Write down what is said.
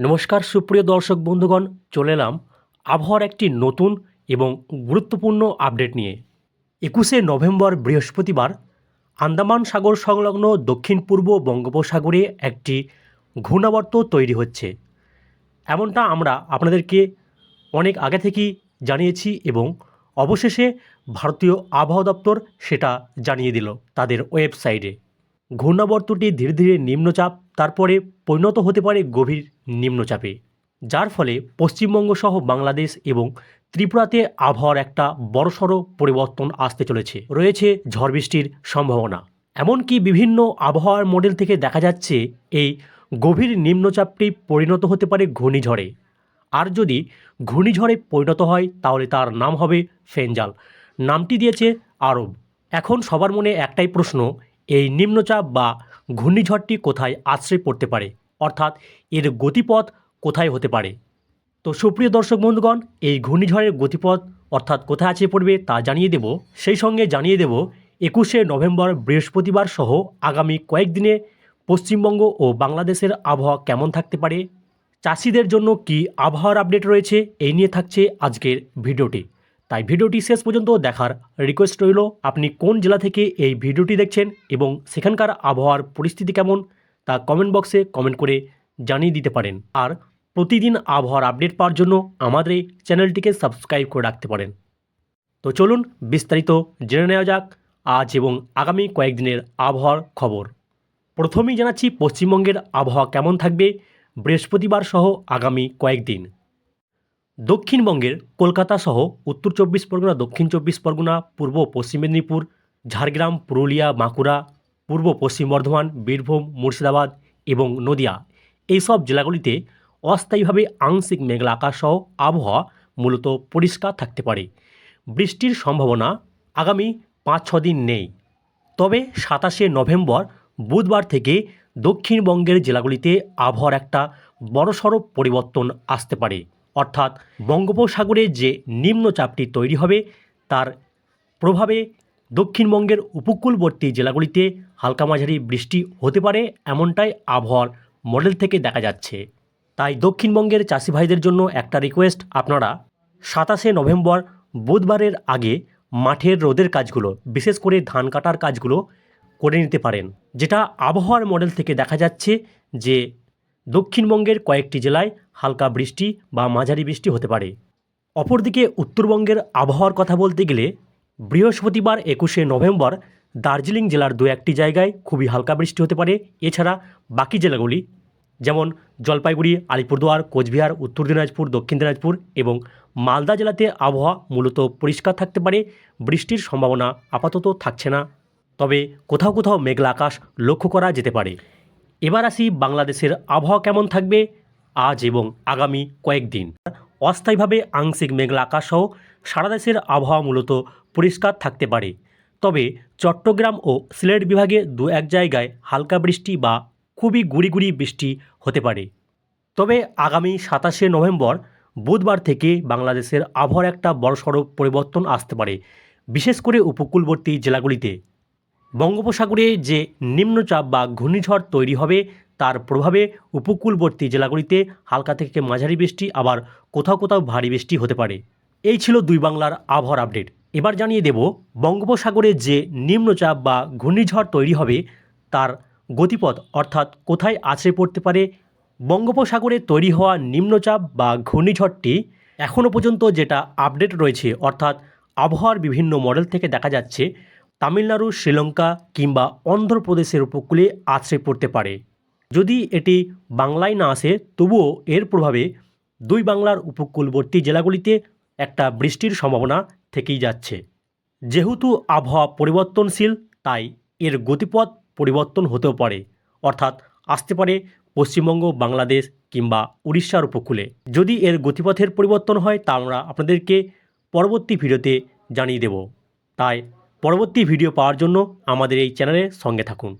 নমস্কার, সুপ্রিয় দর্শক বন্ধুগণ, চলে এলাম আবহাওয়ার একটি নতুন এবং গুরুত্বপূর্ণ আপডেট নিয়ে। একুশে নভেম্বর বৃহস্পতিবার আন্দামান সাগর সংলগ্ন দক্ষিণ পূর্ব বঙ্গোপসাগরে একটি ঘূর্ণাবর্ত তৈরি হচ্ছে। এমনটা আমরা আপনাদেরকে অনেক আগে থেকেই জানিয়েছি এবং অবশেষে ভারতীয় আবহাওয়া দপ্তর সেটা জানিয়ে দিল তাদের ওয়েবসাইটে। ঘূর্ণাবর্তটি ধীরে ধীরে নিম্নচাপ, তারপরে পরিণত হতে পারে গভীর নিম্নচাপে, যার ফলে পশ্চিমবঙ্গ সহ বাংলাদেশ এবং ত্রিপুরাতে আবহাওয়ার একটা বড়সড় পরিবর্তন আসতে চলেছে। রয়েছে ঝড় বৃষ্টির সম্ভাবনা। এমনকি বিভিন্ন আবহাওয়ার মডেল থেকে দেখা যাচ্ছে, এই গভীর নিম্নচাপটি পরিণত হতে পারে ঘূর্ণিঝড়ে। আর যদি ঘূর্ণিঝড়ে পরিণত হয়, তাহলে তার নাম হবে ফেঞ্জাল নামটি দিয়েছে আরব। এখন সবার মনে একটাই প্রশ্ন এই নিম্নচাপ বা ঘূর্ণিঝড়টি কোথায় আশ্রয় পড়তে পারে? অর্থাৎ এর গতিপথ কোথায় হতে পারে? তো সুপ্রিয় দর্শক বন্ধুগণ, এই ঘূর্ণিঝড়ের গতিপথ অর্থাৎ কোথায় আছে পড়বে তা জানিয়ে দেব। সেই সঙ্গে জানিয়ে দেব, একুশে নভেম্বর বৃহস্পতিবার সহ আগামী কয়েকদিনে পশ্চিমবঙ্গ ও বাংলাদেশের আবহাওয়া কেমন থাকতে পারে? চাষিদের জন্য কি আবহাওয়ার আপডেট রয়েছে? এই নিয়ে থাকছে আজকের ভিডিওটি। তাই ভিডিওটি শেষ পর্যন্ত দেখার রিকোয়েস্ট রইল, আপনি কোন জেলা থেকে এই ভিডিওটি দেখছেন এবং সেখানকার আবহাওয়ার পরিস্থিতি কেমন, তা কমেন্ট বক্সে কমেন্ট করে জানিয়ে দিতে পারেন। আর প্রতিদিন আবহাওয়ার আপডেট পাওয়ার জন্য আমাদের এই চ্যানেলটিকে সাবস্ক্রাইব করে রাখতে পারেন। তো চলুন বিস্তারিত জেনে নেওয়া যাক আজ এবং আগামী কয়েকদিনের আবহাওয়ার খবর। প্রথমেই জানাচ্ছি পশ্চিমবঙ্গের আবহাওয়া কেমন থাকবে বৃহস্পতিবার সহ আগামী কয়েকদিন। দক্ষিণবঙ্গের কলকাতা সহ উত্তর চব্বিশ পরগনা, দক্ষিণ চব্বিশ পরগনা, পূর্ব পশ্চিম মেদিনীপুর, ঝাড়গ্রাম, পুরুলিয়া, বাঁকুড়া, পূর্ব পশ্চিম বর্ধমান, বীরভূম, মুর্শিদাবাদ এবং নদিয়া। এইসব জেলাগুলিতে অস্থায়ীভাবে আংশিক মেঘলা আকাশ সহ আবহাওয়া মূলত পরিষ্কার থাকতে পারে। বৃষ্টির সম্ভাবনা আগামী পাঁচ ছ দিন নেই। তবে সাতাশে নভেম্বর বুধবার থেকে দক্ষিণবঙ্গের জেলাগুলিতে আবহাওয়ার একটা বড়সড় পরিবর্তন আসতে পারে। অর্থাৎ বঙ্গোপসাগরে যে নিম্নচাপটি তৈরি হবে, তার প্রভাবে দক্ষিণবঙ্গের উপকূলবর্তী জেলাগুলিতে হালকা মাঝারি বৃষ্টি হতে পারে এমনটাই আবহাওয়ার মডেল থেকে দেখা যাচ্ছে। তাই দক্ষিণবঙ্গের চাষি ভাইদের জন্য একটা রিকোয়েস্ট, আপনারা সাতাশে নভেম্বর বুধবারের আগে মাঠের রোদের কাজগুলো, বিশেষ করে ধান কাটার কাজগুলো করে নিতে পারেন। যেটা আবহাওয়ার মডেল থেকে দেখা যাচ্ছে যে দক্ষিণবঙ্গের কয়েকটি জেলায় হালকা বৃষ্টি বা মাঝারি বৃষ্টি হতে পারে। অপরদিকে উত্তরবঙ্গের আবহাওয়ার কথা বলতে গেলে বৃহস্পতিবার একুশে নভেম্বর দার্জিলিং জেলার দু একটি জায়গায় খুবই হালকা বৃষ্টি হতে পারে। এছাড়া বাকি জেলাগুলি যেমন জলপাইগুড়ি, আলিপুরদুয়ার, কোচবিহার, উত্তর দিনাজপুর, দক্ষিণ দিনাজপুর এবং মালদা জেলাতে আবহাওয়া মূলত পরিষ্কার থাকতে পারে। বৃষ্টির সম্ভাবনা আপাতত থাকছে না, তবে কোথাও কোথাও মেঘলা আকাশ লক্ষ্য করা যেতে পারে। এবার আসি বাংলাদেশের আবহাওয়া কেমন থাকবে? আজ এবং আগামী কয়েকদিন। অস্থায়ীভাবে আংশিক মেঘলা আকাশ সহ সারা দেশের আবহাওয়া মূলত পরিষ্কার থাকতে পারে। তবে চট্টগ্রাম ও সিলেট বিভাগে দু এক জায়গায় হালকা বৃষ্টি বা খুবই গুড়ি গুড়ি বৃষ্টি হতে পারে। তবে আগামী সাতাশে নভেম্বর বুধবার থেকে বাংলাদেশের আবহাওয়ার একটা বড়সড় পরিবর্তন আসতে পারে, বিশেষ করে উপকূলবর্তী জেলাগুলিতে। বঙ্গোপসাগরে যে নিম্নচাপ বা ঘূর্ণিঝড় তৈরি হবে তার প্রভাবে উপকূলবর্তী জেলাগুলিতে হালকা থেকে মাঝারি বৃষ্টি, আবার কোথাও কোথাও ভারী বৃষ্টি হতে পারে। এই ছিল দুই বাংলার আবহাওয়ার আপডেট। এবার জানিয়ে দেব, বঙ্গোপসাগরে যে নিম্নচাপ বা ঘূর্ণিঝড় তৈরি হবে, তার গতিপথ অর্থাৎ কোথায় আছড়ে পড়তে পারে, বঙ্গোপসাগরে তৈরি হওয়া নিম্নচাপ বা ঘূর্ণিঝড়টি এখনও পর্যন্ত যেটা আপডেট রয়েছে, অর্থাৎ আবহাওয়ার বিভিন্ন মডেল থেকে দেখা যাচ্ছে, তামিলনাড়ু, শ্রীলঙ্কা কিংবা অন্ধ্রপ্রদেশের উপকূলে আছড়ে পড়তে পারে। যদি এটি বাংলায় না আসে, তবুও এর প্রভাবে দুই বাংলার উপকূলবর্তী জেলাগুলিতে একটা বৃষ্টির সম্ভাবনা থেকেই যাচ্ছে। যেহেতু আবহাওয়া পরিবর্তনশীল, তাই এর গতিপথ পরিবর্তন হতেও পারে। অর্থাৎ আসতে পারে পশ্চিমবঙ্গ, বাংলাদেশ কিংবা উড়িষ্যার উপকূলে। যদি এর গতিপথের পরিবর্তন হয়, তা আমরা আপনাদেরকে পরবর্তী ভিডিওতে জানিয়ে দেব। তাই পরবর্তী ভিডিও পাওয়ার জন্য আমাদের এই চ্যানেলের সঙ্গে থাকুন।